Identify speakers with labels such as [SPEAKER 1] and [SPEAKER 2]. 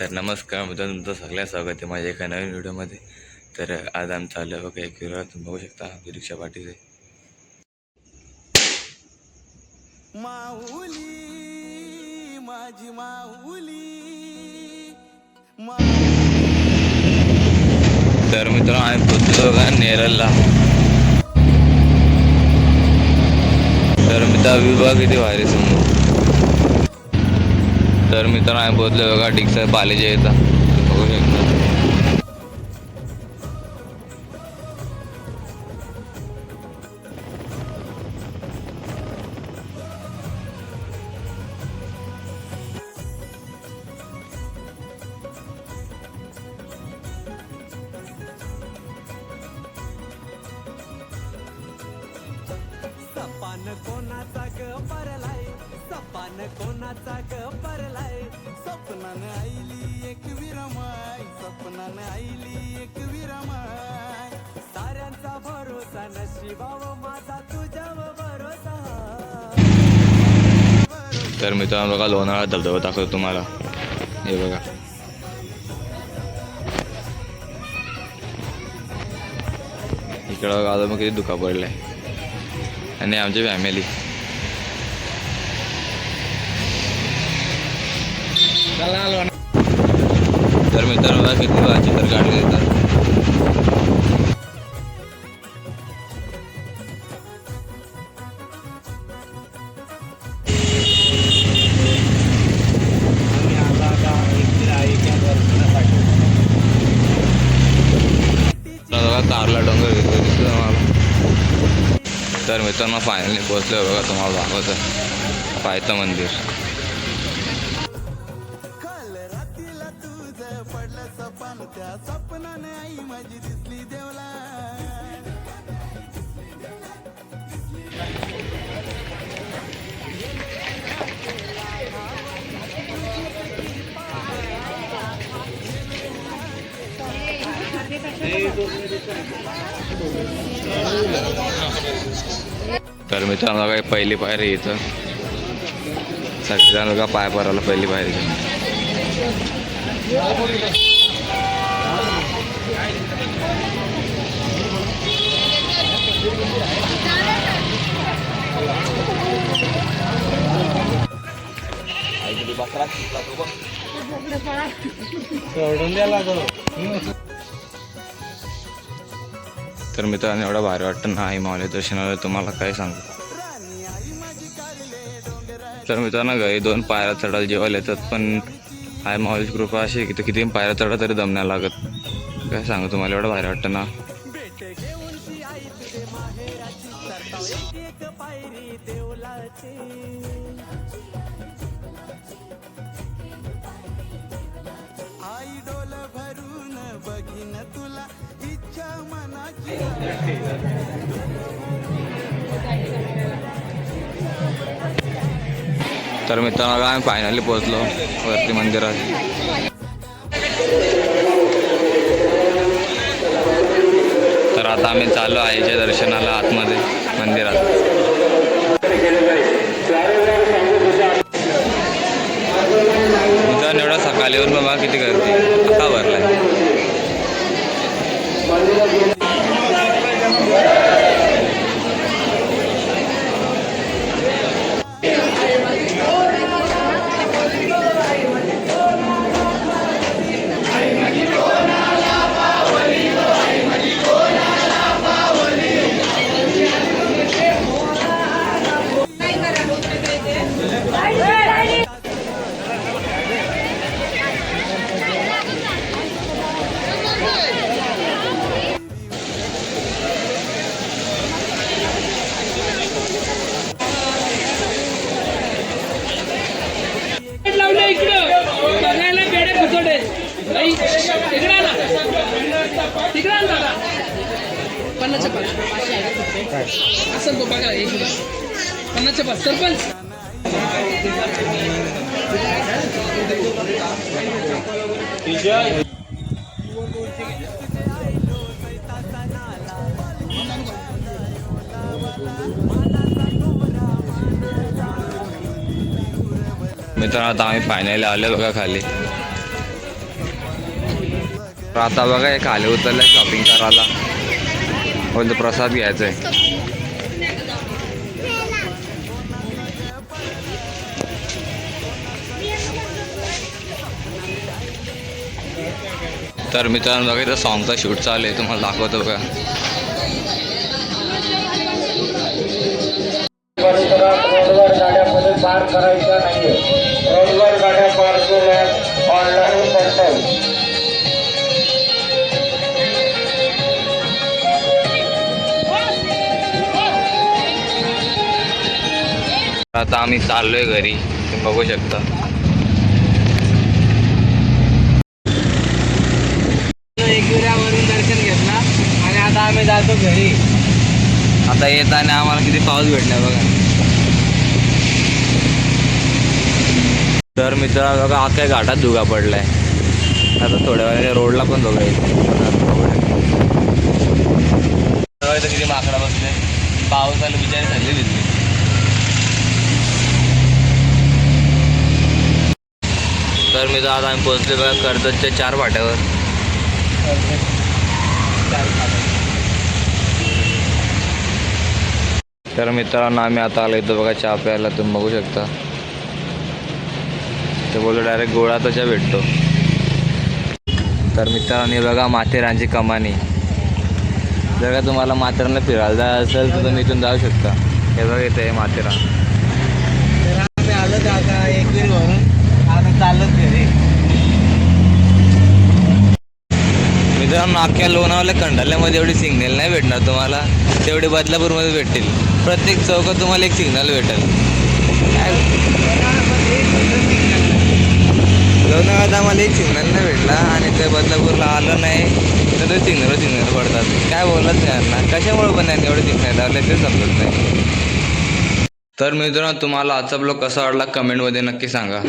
[SPEAKER 1] तर नमस्कार मित्रांनो तुमचं सगळ्या स्वागत आहे माझ्या एका नवीन व्हिडिओमध्ये. तर आज आमचं आहे बघा एक विरा तुम्ही बघू शकता आमची रिक्षा पाठीचे.
[SPEAKER 2] माऊली माझी माऊली
[SPEAKER 1] तर मित्रांनो आम्ही पोचलो बघा नेरलला. तर मित्रा विभाग किती भारी समोर. तर मित्रांनो आम्ही पोचलो बघा डिक्सर पालेजे येतात बघू शकता.
[SPEAKER 2] सपान कोणाचा ग परलाय सपान कोणाचा ग परलाय स्वप्नानं आईली एक विरमाय स्वप्नानं आईली एक विरमाय. साऱ्यांचा भरोसा नशिबाव माझा तुझ्यावर भरोसा
[SPEAKER 1] तर मित्रांनो बघा लोणावळा धबधबा दाखवतो तुम्हाला. हे बघा. इकडं बघा मग किती दुखा पडलाय. आणि आमची फॅमिली तर मित्रांनो बघा किती भाजी तर काढले येतात तर बघा कारला डोंगर घेतो दिसतो तुम्हाला तर मित्रांनो फायनली पोहोचलो बघा तुम्हाला दाखवतं पायथं मंदिर.
[SPEAKER 2] रात्रीला पडलं सपन त्या सपनाने आई माझी दिसली देवला.
[SPEAKER 1] तर मित्रांनो बघा पहिली पायरी इथं. सगळ्यांना का पाय परायला पहिली पायरी सोडून द्यायला तर मित्रांनो एवढं भारी वाटतं नाही मावले दर्शनाला. तुम्हाला काय सांगू? तर मित्रांनो घरी दोन पायऱ्या चढायला जेवायला येतात पण हाय माऊलीची कृपा अशी की ते किती पायऱ्या चढा तरी दम नाही लागत. काय सांगू तुम्हाला एवढं भारी वाटतं ना?
[SPEAKER 2] भेट
[SPEAKER 1] तर मित्रांनो आम्ही फायनली पोहोचलो वरती मंदिरात. तर आता आम्ही चाललो आईच्या दर्शनाला आतमध्ये मंदिरात. मित्रांनो एवढा सकाळी येऊन
[SPEAKER 3] तिकडे दादा. पन्नासच्या पाच असं बघ बघा. एक पन्नासच्या पाच सरपंच.
[SPEAKER 1] मित्रांनो आता आम्ही फायनल आलो बघा खाली. तर आता बघा हे खाली उतरलं शॉपिंग करायला. कोणतं प्रसाद घ्यायचा आहे तर मित्रांनो बघा इथं सॉंगचा शूट चालू आहे. तुम्हाला दाखवतो बघा.
[SPEAKER 4] परिसरात रोडवर गाड्या
[SPEAKER 1] आता आम्ही चाललोय घरी. तुम्ही बघू शकता.
[SPEAKER 3] एकविरावरून दर्शन घेतला आणि आता आम्ही जातो घरी.
[SPEAKER 1] आता येताना आम्हाला किती पाऊस भेटला बघा. तर मित्र बघा अख्ख्या घाटात धुगा पडलाय. आता थोड्या वेळाने रोडला पण धुगा इथं किती माकडा बसले. पाऊस आला बिचारी सगळी तर मी आज आम्ही पोहोचले बघा कर्जतच्या चार फाट्यावर तर मित्रांनो आम्ही आता आलो इथं बघा चहा प्यायला. तुम्ही बघू शकता. ते बोललो डायरेक्ट गोळा चहा भेटतो. तर मित्रांनी बघा माथेरानची कमानी. जर का तुम्हाला माथेरानला फिरायला जायचं असेल तर तुम्ही इथून जाऊ शकता. हे बघा इथे माथेरान
[SPEAKER 3] आम्ही आलो तर आता एकवीर भरून आता चाललोच घरी
[SPEAKER 1] मित्रांनो अख्ख्या लोणावल्या कंडाल्यामध्ये एवढी सिग्नल नाही भेटणार तुम्हाला. तेवढी बदलापूरमध्ये भेटतील. प्रत्येक चौकात तुम्हाला एक सिग्नल भेटेल. काय लोणावळ्यात आम्हाला एक सिग्नल नाही भेटला आणि ते बदलापूरला आलं नाही तर ते सिग्नल सिग्नल पडतात. काय बोलत नाही ना कशामुळे पण नाही एवढे सिग्नल लावले ते समजत नाही. तर मित्रांनो तुम्हाला आजचा ब्लॉग कसा वाटला? कमेंटमध्ये नक्की सांगा.